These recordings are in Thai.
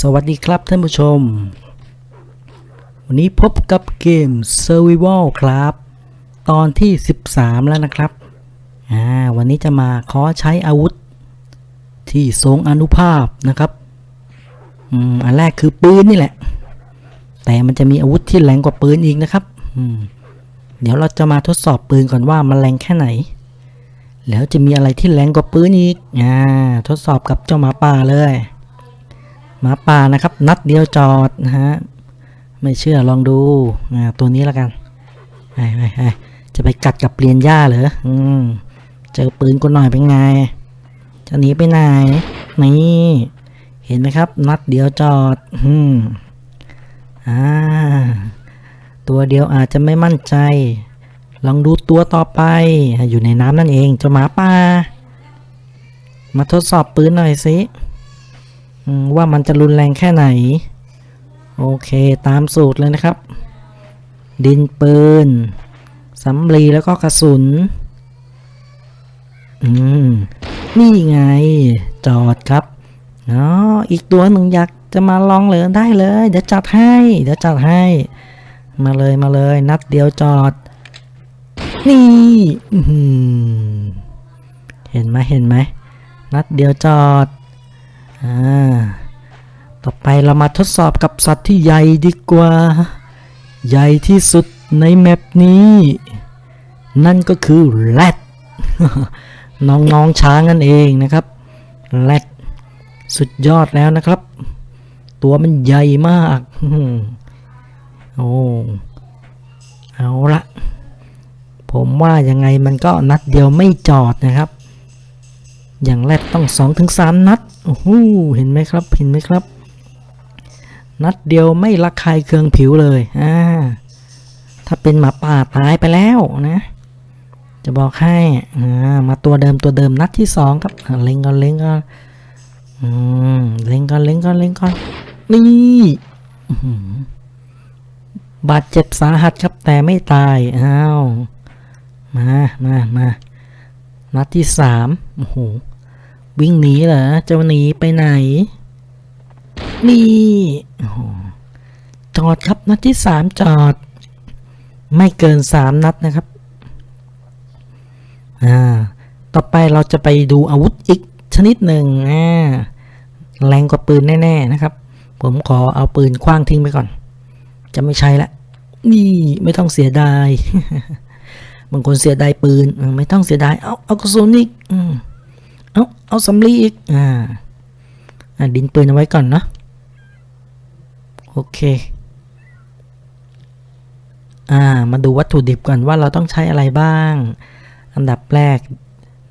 สวัสดีครับท่านผู้ชม วันนี้พบกับเกม Survival ครับ ตอนที่ 13 แล้วนะครับ วันนี้จะมาขอใช้อาวุธ ที่ทรงอนุภาพนะครับอันแรกคือปืนนี่แหละ แต่มันจะมีอาวุธที่แรงกว่าปืนอีกนะครับ เดี๋ยวเราจะมาทดสอบปืนก่อนว่ามันแรงแค่ไหน แล้วจะมีอะไรที่แรงกว่าปืนอีก อ่า ทดสอบกับเจ้าหมาป่าเลย หมาป่านะครับ นัดเดียวจอดนะฮะ ไม่เชื่อลองดู อ่า ตัวนี้แล้วกันไอ้ไอ้ไอ้จะไปกัดกับเปลี่ยนหญ้าเหรอ อืม เจอปืนกูหน่อยเป็นไง จะหนีไปไหน นี่ เห็นไหมครับ นัดเดียวจอด อืม อ่า ตัวเดียวอาจจะไม่มั่นใจ ลองดูตัวต่อไป อยู่ในน้ำนั่นเองเจ้าหมาป่า มาทดสอบปืนหน่อยสิว่ามันจะรุนแรงแค่ไหน โอเคตามสูตรเลยนะครับ ดินปืนสำลีแล้วก็กระสุน อืม นี่ไง จอดครับอ๋ออีกตัวหนึ่งอยากจะมาลองเลยได้เลย เดี๋ยวจัดให้ เดี๋ยวจัดให้ มาเลยมาเลย นัดเดียวจอด นี่เห็นไหมเห็นไหม นัดเดียวจอด อ่า ต่อไปเรามาทดสอบกับสัตว์ที่ใหญ่ดีกว่า ใหญ่ที่สุดในแมปนี้ นั่นก็คือแรดน้องๆช้างนั่นเองนะครับแรดสุดยอดแล้วนะครับ ตัวมันใหญ่มาก โอ้ ผมว่ายังไงมันก็นัดเดียวไม่จอดนะครับ อย่างแรกต้อง2-3ถึงนัดโอ้โหเห็นไหมครับเห็นไหมครับ นัดเดียวไม่ระคายเคืองผิวเลยอ่าถ้าเป็นหมาป่าตายไปแล้วนะจะบอกให้อ่ามาตัวเดิมตัวเดิมนัดที่สองครับเล็งก่อนเล็งก่อนเล็งก่อนเล็งก่อนเล็งก่อนนี่บาดเจ็บสาหัสครับแต่ไม่ตายอ้าว มามามานัดที่สามโอ้โห วิ่งหนีเหรอจะหนีไปไหน นี่โอ้โหจอดครับนัดที่สามจอด ไม่เกินสามนัดนะครับ อ่า ต่อไปเราจะไปดูอาวุธอีกชนิดหนึ่งอ่าแรงกว่าปืนแน่ ๆ นะครับ ผมขอเอาปืนคว้างทิ้งไปก่อน จะไม่ใช้ละ นี่ไม่ต้องเสียดาย บางคนเสียดายปืนไม่ต้องเสียดายเอาเอากระสุนอีกเอาเอาสำลีอีกอ่าดินปืนเอาไว้ก่อนเนาะโอเคอ่ามาดูวัตถุดิบก่อนว่าเราต้องใช้อะไรบ้าง อันดับแรก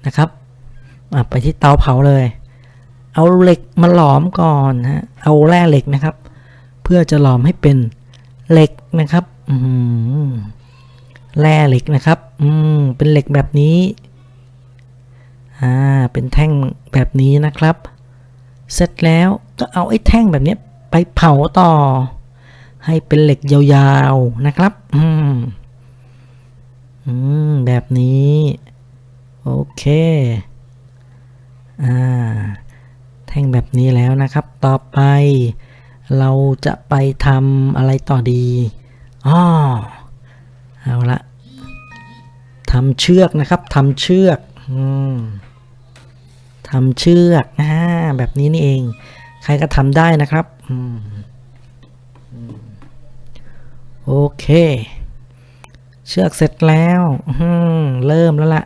นะครับไปที่เตาเผาเลย เอาเหล็กมาหลอมก่อนฮะเอาแร่เหล็กนะครับ เพื่อจะหลอมให้เป็นเหล็กนะครับ อืม แร่เหล็กนะครับ อืม เป็นเหล็กแบบนี้ อ่า เป็นแท่งแบบนี้นะครับ เสร็จแล้วก็เอาไอ้แท่งแบบนี้ไปเผาต่อ ให้เป็นเหล็กยาวๆนะครับ อืม อืม แบบนี้ โอเค อ่า แท่งแบบนี้แล้วนะครับ ต่อไป เราจะไปทำอะไรต่อดีอ้อ เอาละทำเชือกนะครับทำเชือกอทำเชือกอ่าแบบนี้นี่เอง ใครก็ทำได้นะครับโอเค เชือกเสร็จแล้วเริ่มแล้วละ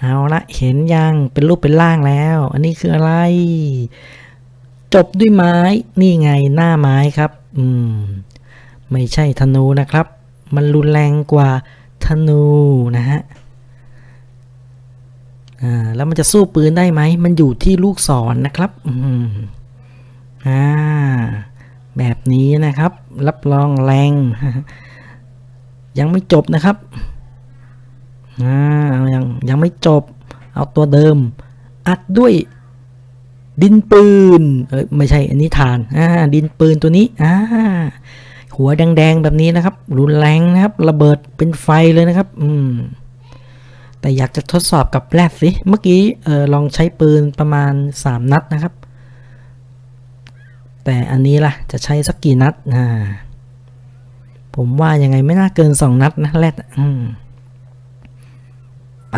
เอาละเห็นยังเป็นรูปเป็นร่างแล้ว อันนี้คืออะไร จบด้วยไม้นี่ไงหน้าไม้ครับ อืม ไม่ใช่ธนูนะครับ มันรุนแรงกว่าธนูนะฮะอ่าแล้วมันจะสู้ปืนได้ไหม มันอยู่ที่ลูกศรนนะครับอ่าแบบนี้นะครับ รับรองแรง ยังไม่จบนะครับอ่ายังยังไม่จบ เอาตัวเดิม อัดด้วยดินปืน เอ้ยไม่ใช่อันนี้ฐานอ่าดินปืนตัวนี้อ่า หัวแดงๆแบบนี้นะครับ รุนแรงนะครับ ระเบิดเป็นไฟเลยนะครับ อืม แต่อยากจะทดสอบกับแรดสิ เมื่อกี้เออลองใช้ปืนประมาณ 3 นัดนะครับ แต่อันนี้ล่ะ จะใช้สักกี่นัดอ่าผมว่ายังไงไม่น่าเกินสองนัดนะแรดอืมไป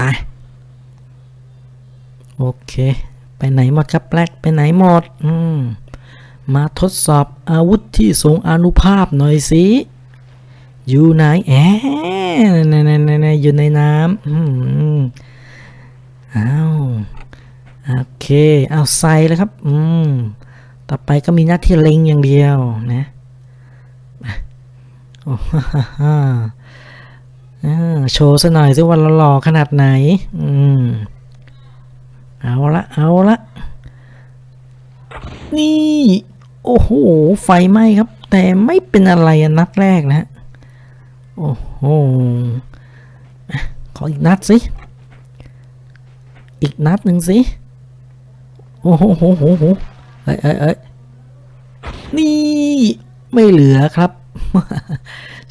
โอเค ไปไหนหมดครับแรกไปไหนหมด อืม มาทดสอบอาวุธที่ทรงอนุภาพหน่อยสิ อยู่ไหนแอะนนอยู่ในน้ำอืมอ้าวโอเค เอาใส่เลยครับ อืม ต่อไปก็มีหน้าที่เล็งอย่างเดียวนะโอ้ฮ่าโชว์ซะหน่อยสิว่าเราหล่อขนาดไหน อืม เอาละ เอาละ นี่ โอ้โห ไฟไหม้ครับ แต่ไม่เป็นอะไรนัดแรกนะฮะโอ้โห ขออีกนัดสิ อีกนัดหนึ่งสิ โอ้โหโหโหโหเอ้ยเอ้ยเอ้ยนี่ไม่เหลือครับ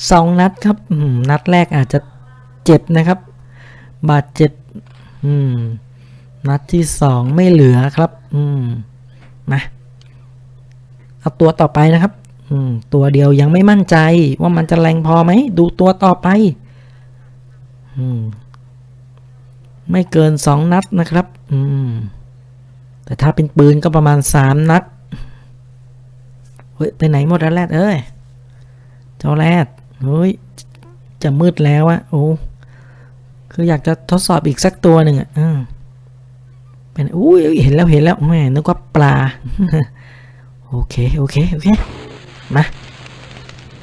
สองนัดครับ นัดแรกอาจจะเจ็บนะครับ บาดเจ็บ อืม นัดที่สองไม่เหลือครับ อืมมา เอาตัวต่อไปนะครับ อืม ตัวเดียวยังไม่มั่นใจว่ามันจะแรงพอไหม ดูตัวต่อไป อืม ไม่เกินสองนัดนะครับ อืม แต่ถ้าเป็นปืนก็ประมาณสามนัด เฮ้ย ไปไหนหมดแล้วแรดเอ้ย เจ้าแรดเฮ้ย จะมืดแล้วอะโอ้ คืออยากจะทดสอบอีกสักตัวหนึ่งอะอืมเป็นอุ้ยเห็นแล้วเห็นแล้วแม่นึกว่าปลา โอเค โอเค โอเค มา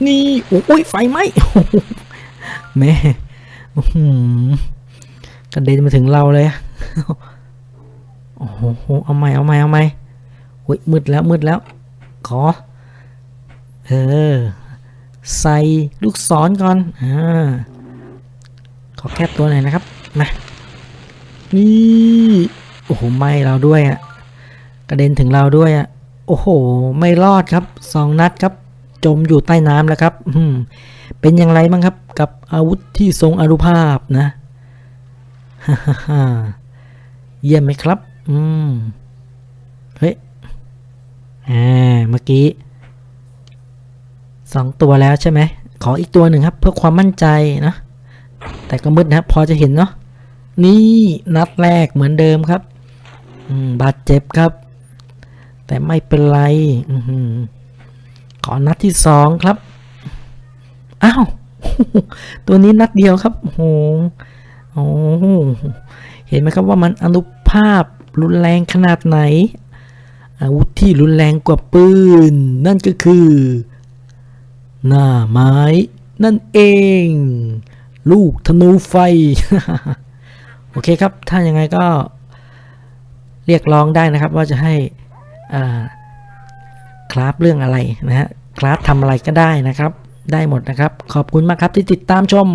นี่โอ้ยไฟไหมแม่กระเด็นมาถึงเราเลยโอ้โห เอาใหม่ เอาใหม่ เอาใหม่โอ้ยมืดแล้ว มืดแล้ว ขอ เออ ใส่ลูกศรก่อน อ่า ขอแค่ตัวหน่อยนะครับ มา นี่ โอ้โหไหม้เราด้วยอะ่ะกระเด็นถึงเราด้วยอะ่ะ โอ้โห ไม่รอดครับสองนัดครับ จมอยู่ใต้น้ำแล้วครับเป็นอย่างไรบ้างครับ กับอาวุธที่ทรงอนุภาพนะฮ่าฮ่าเยี่ยมไหมครับ อืม เฮ้ยอ่าเมื่อกี้สองตัวแล้วใช่ไหม ขออีกตัวหนึ่งครับ เพื่อความมั่นใจนะ แต่ก็มืดนะครับ พอจะเห็นเนาะ นี่นัดแรกเหมือนเดิมครับ อืม บาดเจ็บครับ แต่ไม่เป็นไรอือหือขอนัดที่สองครับ อ้าว ตัวนี้นัดเดียวครับ โอ้โหโอ้เห็นไหมครับว่ามันอนุภาพรุนแรงขนาดไหน อาวุธที่รุนแรงกว่าปืน นั่นก็คือ หน้าไม้นั่นเอง ลูกธนูไฟ โอเคครับ ถ้ายังไงก็เรียกร้องได้นะครับว่าจะให้ คลาฟเรื่องอะไรนะฮะคลาฟทำอะไรก็ได้นะครับ ได้หมดนะครับ ขอบคุณมากครับที่ติดตามชม